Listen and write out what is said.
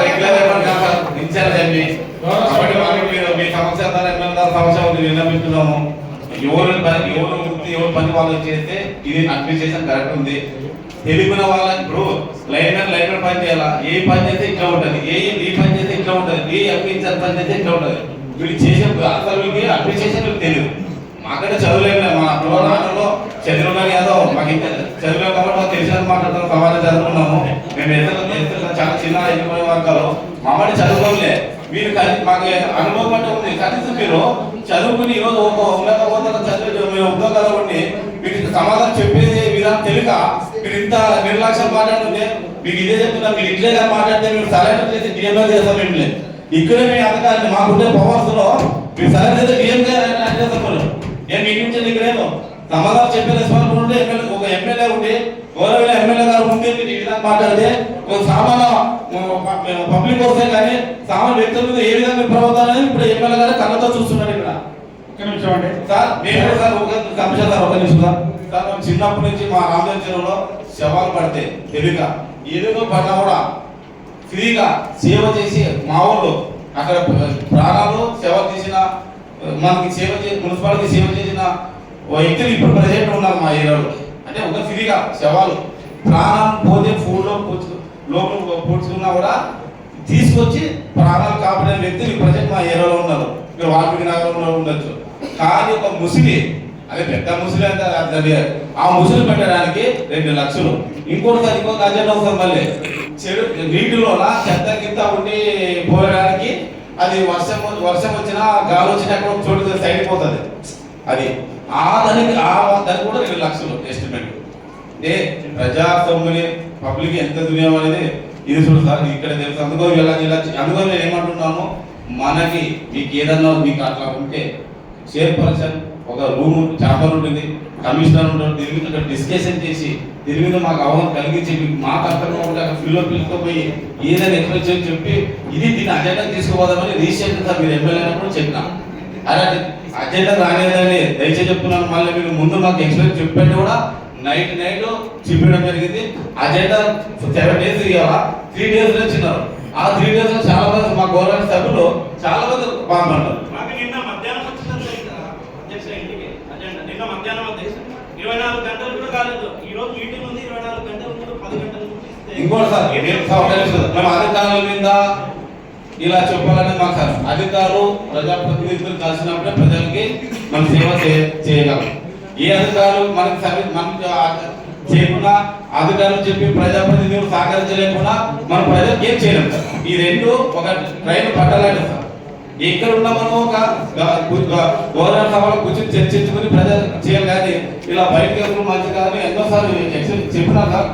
Regular sir incharge అండి కాబట్టి మనకి మీరు మీ సమస్య ద్వారా ఎమ్మెల్యే సమస్య ఉంది? విన్నపిస్తున్నాము ఎవరు పని ఎవరు వృత్తి ఎవరు పని వాళ్ళు చేస్తే ఇది అడ్మినిస్ట్రేషన్ కరెక్ట్ ఉంది. తెలిపిన వాళ్ళ ఇప్పుడు లైన్ మ్యాన్ లైన్ మ్యాన్ పని చేయాలా? ఏ పని చేస్తే ఇట్లా ఉంటుంది? ఏ ఈ పని చేస్తే ఇట్లా ఉంటది? ఏ అడ్మినిస్ట్రేషన్ పని చేస్తే ఇట్లా ఉంటది? వీళ్ళు చేసే అసలు వీళ్ళకి అడ్మినిస్ట్రేషన్ తెలియదు. మాకంటే చదువులేము మా అప్పుడు నాన్నలో చంద్రబాబు యాదవ్ మాకు ఇంకా చదివే కాబట్టి తెలిసిన మాట్లాడుతున్నాం కావాలని చదువుకున్నాము. మేము ఎదురు చాలా చిన్న ఎన్నికల వర్గాలు. మమ్మల్ని చదువుకోలే. మీరు మాకు అనుభవం అంటే ఉంది. కనీసం మీరు చదువుకుని ఈరోజు ఒక ఉన్నత హోదాలో చదివి మీరు ఉద్యోగాలు ఉండి మీకు సమాధానం చెప్పేది విధానం తెలియక మీరు ఇంత నిర్లక్ష్యం మాట్లాడుతుంటే మీకు ఇదే చెప్తున్నా మీరు ఇట్లే కానీ మాట్లాడితే మీరు సరైన చేసి డిఎంఏ చేస్తాం ఏం ఇక్కడే మీ అధికారులు మాకుండే పవర్స్లో మీరు సరైన చేస్తే డిఎంఏ చేస్తాం మీరు మీ నుంచి ఇక్కడేమో సమాధానం చెప్పే రెస్పాన్సిబుల్ ఎమ్మెల్యే ఉండి గౌరవ ఎమ్మెల్యే గారు ఉంటే మీరు ఈ విధంగా మాట్లాడితే సామాన్య పబ్లిక్ వస్తే కానీ సామాన్య వ్యక్తుల మీద ఏ విధంగా ప్రవర్తన ఇప్పుడు ఎమ్మెల్యే గారు కళ్ళతో చూస్తున్నారు ఇక్కడ. ఒక్క నిమిషం అండి. సార్ మేము సార్ ఒక కమిషన్ సార్ ఒక నిమిషం సార్. సార్ మేము చిన్నప్పటి నుంచి మా రామదేవ చెరువులో శవాలు పడితే తెలియక ఏదో పడినా కూడా ఫ్రీగా సేవ చేసి మా ఊళ్ళో అక్కడ ప్రాణాలు సేవ చేసిన మనకి సేవ చేసి మున్సిపాలిటీ సేవ చేసిన వ్యక్తులు ఇప్పుడు ప్రజెంట్ ఉన్నారు మా ఏరియాలో. అంటే శవాలు ప్రాణం పోతే ఫోన్లో పోచు లోపల పోడ్చుకున్నా కూడా తీసుకొచ్చి ప్రాణాలు కాపాడే వ్యక్తులు ప్రజెంట్ మా ఏరియాలో ఉన్నారు. మీరు వాల్మీకి నగరంలో ఉండొచ్చు. కానీ ఒక ముసిలి అదే పెద్ద ముసిలి అంటే ఆ ముసిలి పెట్టడానికి రెండు లక్షలు. ఇంకోటిసారి ఇంకొక అజెండా వస్తుంది మళ్ళీ. చెడు నీటిలోన చెత్త కింద ఉండి పోయడానికి అది వర్షం వర్షం వచ్చినా గాలి వచ్చినా కూడా చోటు సైడ్ పోతుంది అది. ఆ దానికి ఆ దానికి కూడా రెండు లక్షలు ఎస్టిమేట్ ఏ ప్రజా సొమ్ముని పబ్లిక్ ఎంత దునియం అనేది ఇది చూడు సార్ ఇక్కడ తెలుసు. అందుకో ఇలా ఇలా అందుకో నేను ఏమంటున్నాను మనకి మీకు ఏదన్నా మీకు అట్లా ఉంటే చైర్పర్సన్ ఒక రూమ్ చాపర్ ఉంటుంది కమిషనర్ ఉంటారు దీని మీద డిస్కషన్ చేసి దీని మీద మాకు అవగాహన కలిగించి మీకు మా కష్టంగా ఉంటే అక్కడ ఫీల్డ్లో పిలుచుకోపోయి ఏదైనా ఎక్స్ప్రెస్ చేసి చెప్పి ఇది దీని అజెండా తీసుకుపోదామని రీసెంట్ సార్ మీరు ఎమ్మెల్యే అయినప్పుడు చెప్పినా. అలా అజెండా రాలేదని దయచేసి చెప్తున్నాను. మళ్ళీ మీరు ముందు మాకు ఎక్స్ప్రెస్ చెప్పండి కూడా నైట్ నైట్ చూపించడం జరిగింది. అజెండా సెవెన్ డేస్ ఇవ్వాలా త్రీ డేస్లో ఇచ్చినారు. ఆ త్రీ డేస్లో చాలా మంది మా గవర్నమెంట్ సభ్యులు చాలా మంది పాల్గొన్నారు ఇరవై నాలుగు గంటలు కూడా కాలేదు. ఈ రోజు మీటింగ్ ఉంది ఇరవై నాలుగు గంటలు ముందు పది గంటల ముందు ఇస్తే- ఇంకోటి సార్ మేము అధికారుల మీద ఇలా చెప్పాలని మాకు సార్. అధికారులు ప్రజాప్రతినిధులు కలిసినప్పుడే ప్రజలకి మనం సేవ చేయగలం. ఏ అధికారులు మనకి సర్వీస్ మనకి చేయకుండా అధికారులు చెప్పి ప్రజాప్రతినిధులు సహకరించలేకుండా మనం ప్రజలకు ఏం చేయలేము సార్. ఈ రెండు ఒక ట్రైన్ పట్టాలంటే సార్. ఇక్కడ ఉన్న మనం ఒక గవర్నర్ సభలో కూర్చొని చర్చించుకుని ప్రజలు చేయాలి కానీ ఇలా బయటకు మంచి కాదని ఎన్నోసార్లు చెప్పినా సార్.